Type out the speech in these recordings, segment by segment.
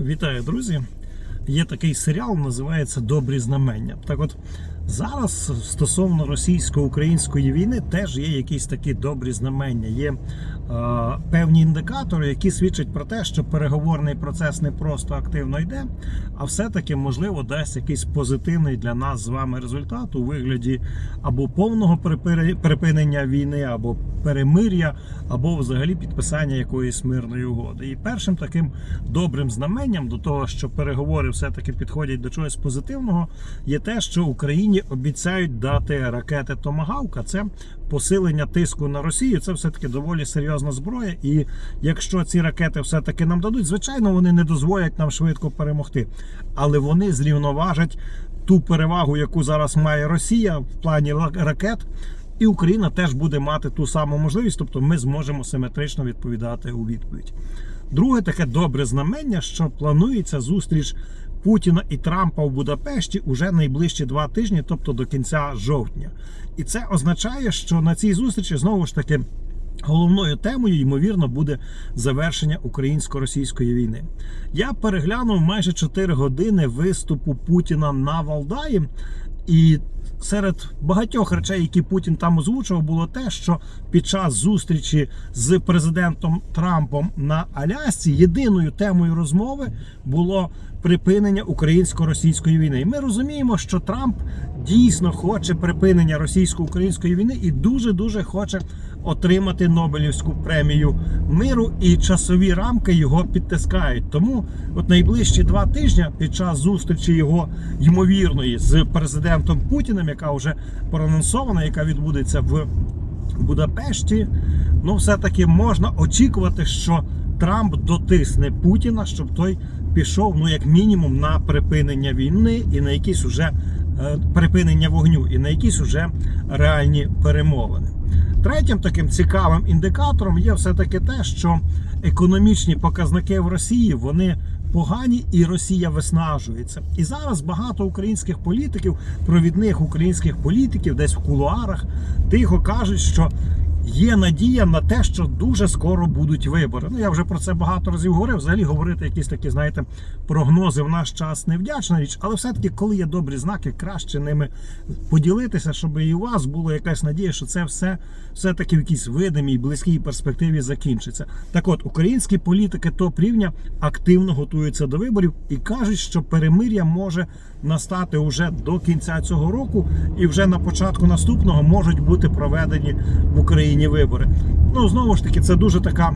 Вітаю, друзі! Є такий серіал, називається Добрі знамення. Так от зараз стосовно російсько-української війни теж є якісь такі добрі знамення. Є е, певні індикатори, які свідчать про те, що переговорний процес не просто активно йде, а все-таки можливо дасть якийсь позитивний для нас з вами результат у вигляді або повного припинення війни, або перемир'я, або взагалі підписання якоїсь мирної угоди. І першим таким добрим знаменням до того, що переговори все-таки підходять до чогось позитивного, є те, що Україні обіцяють дати ракети Томагавка. Це посилення тиску на Росію. Це все-таки доволі серйозна зброя. І якщо ці ракети все-таки нам дадуть, звичайно, вони не дозволять нам швидко перемогти, але вони зрівноважать ту перевагу, яку зараз має Росія в плані ракет. І Україна теж буде мати ту саму можливість, тобто ми зможемо симетрично відповідати у відповідь. Друге таке добре знамення, що планується зустріч Путіна і Трампа в Будапешті уже найближчі два тижні, тобто до кінця жовтня. І це означає, що на цій зустрічі знову ж таки. Головною темою, ймовірно, буде завершення українсько-російської війни. Я переглянув майже 4 години виступу Путіна на Валдаї, і серед багатьох речей, які Путін там озвучував, було те, що під час зустрічі з президентом Трампом на Алясці єдиною темою розмови було припинення українсько-російської війни. І ми розуміємо, що Трамп дійсно хоче припинення російсько-української війни і дуже дуже хоче отримати Нобелівську премію миру, і часові рамки його підтискають. Тому от найближчі два тижні під час зустрічі його ймовірної з президентом Путіним, яка вже проанонсована, яка відбудеться в Будапешті, ну все-таки можна очікувати, що Трамп дотисне Путіна, щоб той пішов, ну як мінімум, на припинення війни і на якісь уже е, припинення вогню, і на якісь уже реальні перемовини. Третім таким цікавим індикатором є все-таки те, що економічні показники в Росії вони погані, і Росія виснажується. І зараз багато українських політиків, провідних українських політиків, десь в кулуарах, тихо кажуть, що є надія на те, що дуже скоро будуть вибори. Ну я вже про це багато разів говорив. Взагалі говорити якісь такі, знаєте, прогнози в наш час невдячна річ, але все-таки, коли є добрі знаки, краще ними поділитися, щоб і у вас була якась надія, що це все все-таки в якійсь видимій, близькій перспективі закінчиться. Так от, українські політики топ рівня активно готуються до виборів і кажуть, що перемир'я може настати уже до кінця цього року, і вже на початку наступного можуть бути проведені в Україні вибори. Ну знову ж таки, це дуже така.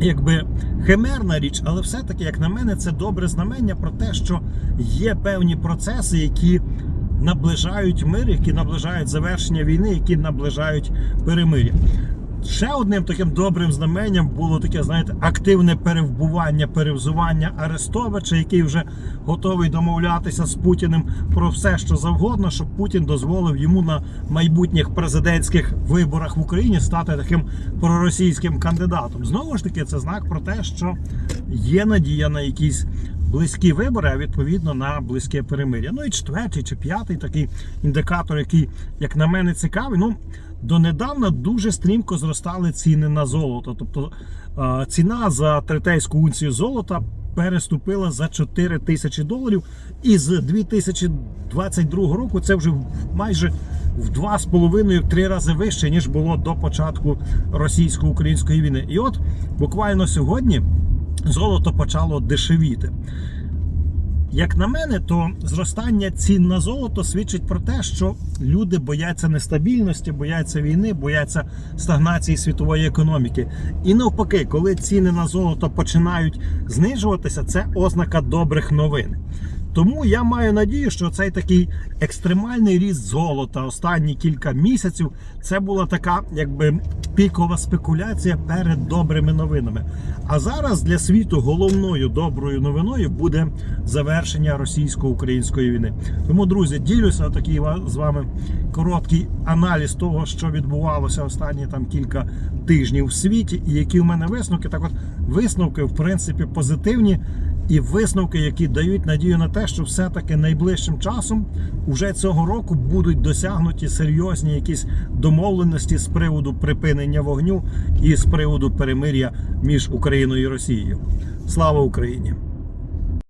Якби химерна річ, але все-таки, як на мене, це добре знамення про те, що є певні процеси, які наближають мир, які наближають завершення війни, які наближають перемир'я. Ще одним таким добрим знаменням було таке, знаєте, активне перевбування, перевзування Арестовича, який вже готовий домовлятися з Путіним про все, що завгодно, щоб Путін дозволив йому на майбутніх президентських виборах в Україні стати таким проросійським кандидатом. Знову ж таки, це знак про те, що є надія на якісь близькі вибори, а відповідно на близьке перемир'я. Ну і четвертий чи п'ятий такий індикатор, який, як на мене, цікавий. Ну донедавна дуже стрімко зростали ціни на золото. Тобто ціна за третейську унцію золота переступила за 4 тисячі доларів. І з 2022 року це вже майже в 2,5-3 рази вище, ніж було до початку російсько-української війни. І от буквально сьогодні золото почало дешевіти. Як на мене, то зростання цін на золото свідчить про те, що люди бояться нестабільності, бояться війни, бояться стагнації світової економіки. І навпаки, коли ціни на золото починають знижуватися, це ознака добрих новин. Тому я маю надію, що цей такий екстремальний ріст золота останні кілька місяців це була така, якби пікова спекуляція перед добрими новинами. А зараз для світу головною доброю новиною буде завершення російсько-української війни. Тому, друзі, ділюся такі з вами короткий аналіз того, що відбувалося останні там кілька тижнів в світі, і які в мене висновки. Так, от висновки, в принципі, позитивні. І висновки, які дають надію на те, що все-таки найближчим часом уже цього року будуть досягнуті серйозні якісь домовленості з приводу припинення вогню і з приводу перемир'я між Україною і Росією. Слава Україні!